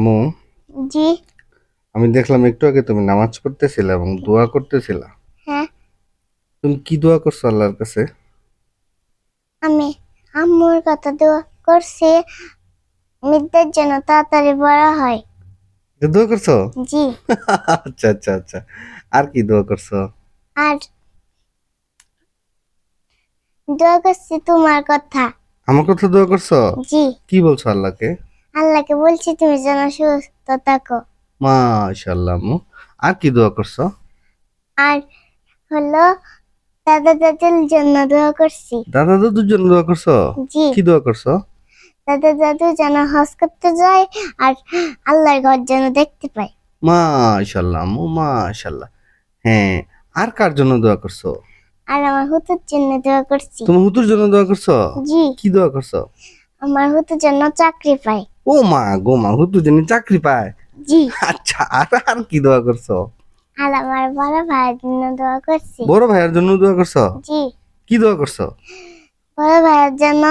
আম্মু জি। আমি দেখলাম একটু আগে তুমি নামাজ পড়তেছিলে এবং দোয়া করতেছিলা। হ্যাঁ। তুমি কি দোয়া করছ আল্লাহর কাছে? আমি আম্মুর কথা দোয়া করছি মিদ্যার যেন তাড়াতাড়ি বড় হয়। দোয়া করছ? জি। আচ্ছা আচ্ছা আচ্ছা। আর কি দোয়া করছ? আর দোয়া করছি তোমার কথা। আমার কথা দোয়া করছ? জি। কি বলছো আল্লাহকে? আল্লাহকে বলছি তুমি যেন সুস্থ থাকো। মাশাআল্লাহ আম্মু আর কি দোয়া করছ? আর হলো দাদা দাদুর জন্য দোয়া করছি। দাদা দাদুর জন্য দোয়া করছ? জি। কি দোয়া করছ? দাদা দাদু যেন হজ করতে যায় আর আল্লাহর ঘর যেন দেখতে পায়। মাশাআল্লাহ আম্মু মাশাআল্লাহ। হ্যাঁ আর কার জন্য দোয়া করছ? আর আমার হুতুর জন্য দোয়া করছি। তুমি হুতুর জন্য দোয়া করছ? জি। কি দোয়া করছ? আমার হুতুর জন্য চাকরি পায়। ও মা গো মা হুতুর জন্য চাকরি পায়। জি। আচ্ছা আর আর কি দোয়া করছ? আর আমার বড় ভাইয়ের জন্য দোয়া করছি। বড় ভাইয়ের জন্য দোয়া করছ? জি। কি দোয়া করছ? বড় ভাইয়ের জন্য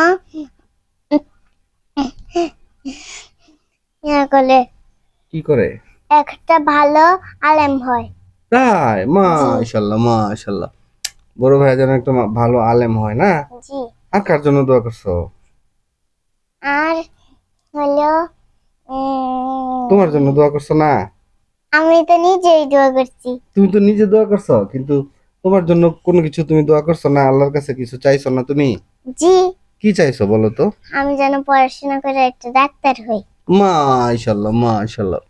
ইয়া করলে কি করে? একটা ভালো আলেম হয়। তাই? মাশাল্লাহ মাশাল্লাহ বড় ভাইয়ের জন্য একটা ভালো আলেম হয় না? জি। আর কার জন্য দোয়া করছ? আর হলো তোমার জন্য দোয়া করছ না? আমি তো নিজেই দোয়া করছি। তুমি তো নিজে দোয়া করছ কিন্তু তোমার জন্য কোনো কিছু তুমি দোয়া করছ না? আল্লাহর কাছে কিছু চাইছো না তুমি? জি। কি চাইছো বলো তো? আমি যেন পড়াশোনা করে একটা ডাক্তার হই। মাশাল্লাহ মাশাল্লাহ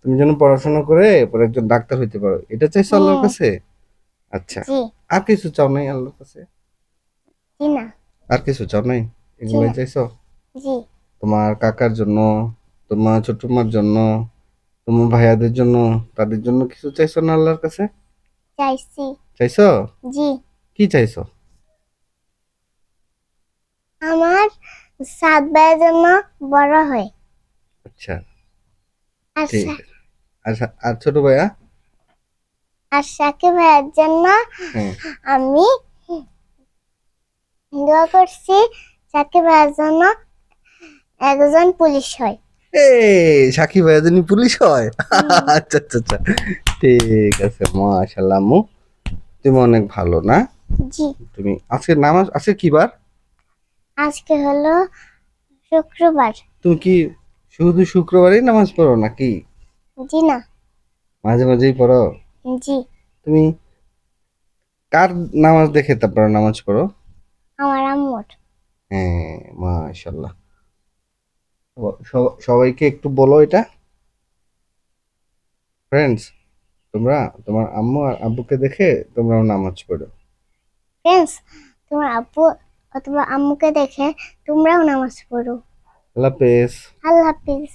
তুমি যেন পড়াশোনা করে পরে একজন ডাক্তার হইতে পারো। এটা চাইছো আল্লাহর। কাছে? আচ্ছা। আর কিছু চাও নাই আল্লাহর কাছে? না। আর কিছু চাও নাই? এগুলোই চাইছো? জি। তোমার কাকার জন্য তোমার ছোট মার জন্য তোমার ভাইয়াদের জন্য তাদের জন্য কিছু চাইছো না আল্লাহর কাছে? চাইছি। চাইছো? জি। কি চাইছো? আমার সাত ভাইয়ের জন্য বড় হয়। আচ্ছা। ঠিক আর ছোট ভাইয়া? আর সাকিব ভাইয়ের জন্য হ্যাঁ। আমি দোয়া করছি সাকিব ভাইয়ের জন্য একজন পুলিশ হয়। এই সাকিব ভাইয়া যিনি পুলিশ হয়? আচ্ছা আচ্ছা আচ্ছা। ঠিক আছে মাশাল্লাহ আম্মু। তুমি অনেক ভালো না? জি। তুমি আজকে নামাজ আজকে কি বার? আজকে হলো শুক্রবার। তুমি কি শুধু শুক্রবারই নামাজ পড়ো নাকি? জি না। মাঝে মাঝেই পড়ো? জি। তুমি কার নামাজ দেখে তারপর নামাজ পড়ো? আমার আম্মুর। হ্যাঁ মাশাল্লাহ সব- সবাইকে একটু বলো এটা। ফ্রেন্ডস তোমরা তোমার আম্মু আর আব্বুকে দেখে তোমরাও নামাজ পড়ো। ফ্রেন্ডস তোমার আব্বু অথবা আম্মুকে দেখে তোমরাও নামাজ পড়ো। আল্লাহ হাফেজ। আল্লাহ হাফিজ।